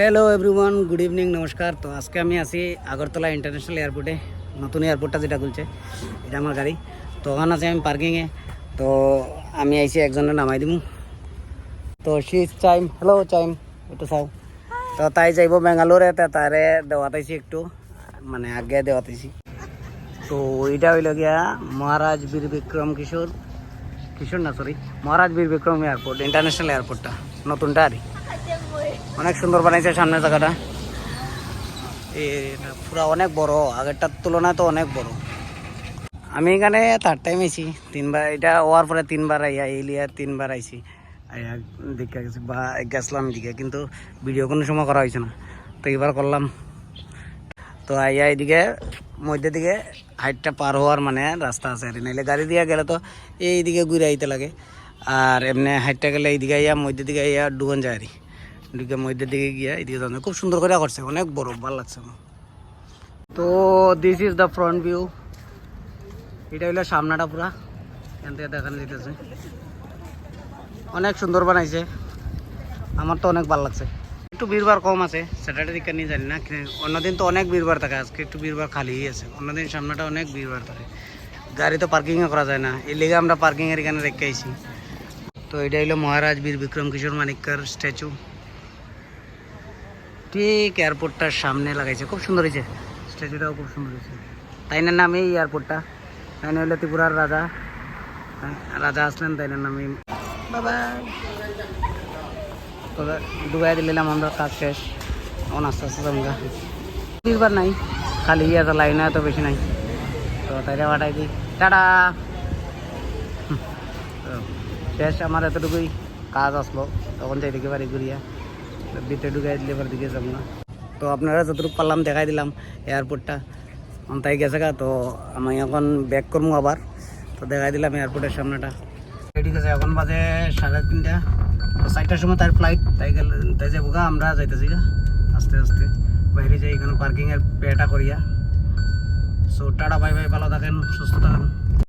Hello everyone good evening নমস্কার তো আজকে আমি আছি আগরতলা ইন্টারন্যাশনাল এয়ারপোর্টে নতুন এয়ারপোর্টটা যেটা খুলছে এটা আমার গাড়ি তো ওখানে আছি আমি পার্কিংয়ে তো আমি আইসি একজনের নামাই দিমু তো শি চাইম হ্যালো চাইম একটু চাও তো তাই যাইব বেঙ্গালোরে তে তারে দেওয়াতাইছি একটু মানে আগে দেওয়াতাইছি তো এইটা হইল গিয়া মহারাজ বীর বিক্রম কিশোর কিশোর না sorry Maharaj Bir Bikram airport international এয়ারপোর্টটা নতুনটা আর কি। অনেক সুন্দর বানাইছে সামনের জায়গাটা। পুরা অনেক বড়, আগেরটার তুলনায় তো অনেক বড়। আমি এখানে থার্ড টাইম আইছি তিনবার, এটা হওয়ার পরে তিনবার আইয়া এলিয়া তিনবার আইছি। আইয়া গেছি, বা, গেছিলাম দিকে কিন্তু ভিডিও কোনো সময় করা হয়েছে না। তো এবার করলাম। তো আইয়া এদিকে, মধ্যে দিকে হাইটটা পার হওয়ার মানে রাস্তা আছে আর। নাইলে গাড়ি দিয়ে গেলে তো এইদিকে ঘুরে আইতে লাগে। আর এমনি হাইটটা গেলে এইদিকে আইয়া, মধ্যে দিকে আইয়া ডুবন যায় আর কি। এদিকে মধ্যে দিকে গিয়া এদিকে যাবে খুব সুন্দর করে করছে, অনেক বড়, ভালো লাগছে তো this is the front view এটা হইল সামনাটা পুরা। এখান থেকে দেখানো যেতেছে অনেক সুন্দর বানাইছে। আমার তো অনেক ভালো লাগছে। একটু ভিড়ভাড় কম আছে, স্যাটারডে দিকে নিয়ে জানি না। অন্যদিন তো অনেক ভিড়ভাড় থাকে, আজকে একটু ভিড়ভাড় খালিই আছে। অন্যদিন সামনাটা অনেক ভিড়ভাড় থাকে। গাড়ি তো পার্কিংও করা যায় না। এর লেগে আমরা পার্কিংয়ের এখানে রেখে আইছি। তো এটা হইল মহারাজ বীর বিক্রম কিশোর মানিক্কার স্ট্যাচু ঠিক এয়ারপোর্টটার সামনে লাগাইছে। খুব সুন্দর হয়েছে স্ট্যাচুটাও খুব সুন্দর হয়েছে তাই না নামে এই এয়ারপোর্টটা। তাই না হইল ত্রিপুরার রাজা। হ্যাঁ, রাজা আসলেন তাই না নামে বাবা। তো ডুবাই দিলাম আমরা কাজ শেষ। এখন আস্তে আস্তে জমগা তিনবার নাই। খালি আছে লাইন এত বেশি নাই। তো তাইলে পাঠাই দিই। টাটা! শেষ আমার এতটুকুই। কাজ আসলো। তখন যাই দিকে বাড়ি ঘুরিয়া। ভিতরে ঢুকাই দিলে এবার যাব না। তো আপনারা যতটুকু পারলাম দেখাই দিলাম এয়ারপোর্টটা তাই গেছে গা, তো আমি এখন ব্যাক করব আবার। তো দেখাই দিলাম এয়ারপোর্টের সামনেটা। ঠিক আছে এখন বাজে সাড়ে তিনটা। তো চারটার সময় তার ফ্লাইট তাই গেলে, তাই যাব গা, আমরা যাইতেছি গা। আস্তে আস্তে। বাইরে যাই, এখানে পার্কিংয়ের পেটা করিয়া। সো টাটা বাই বাই ভালো থাকেন, সুস্থ থাকেন।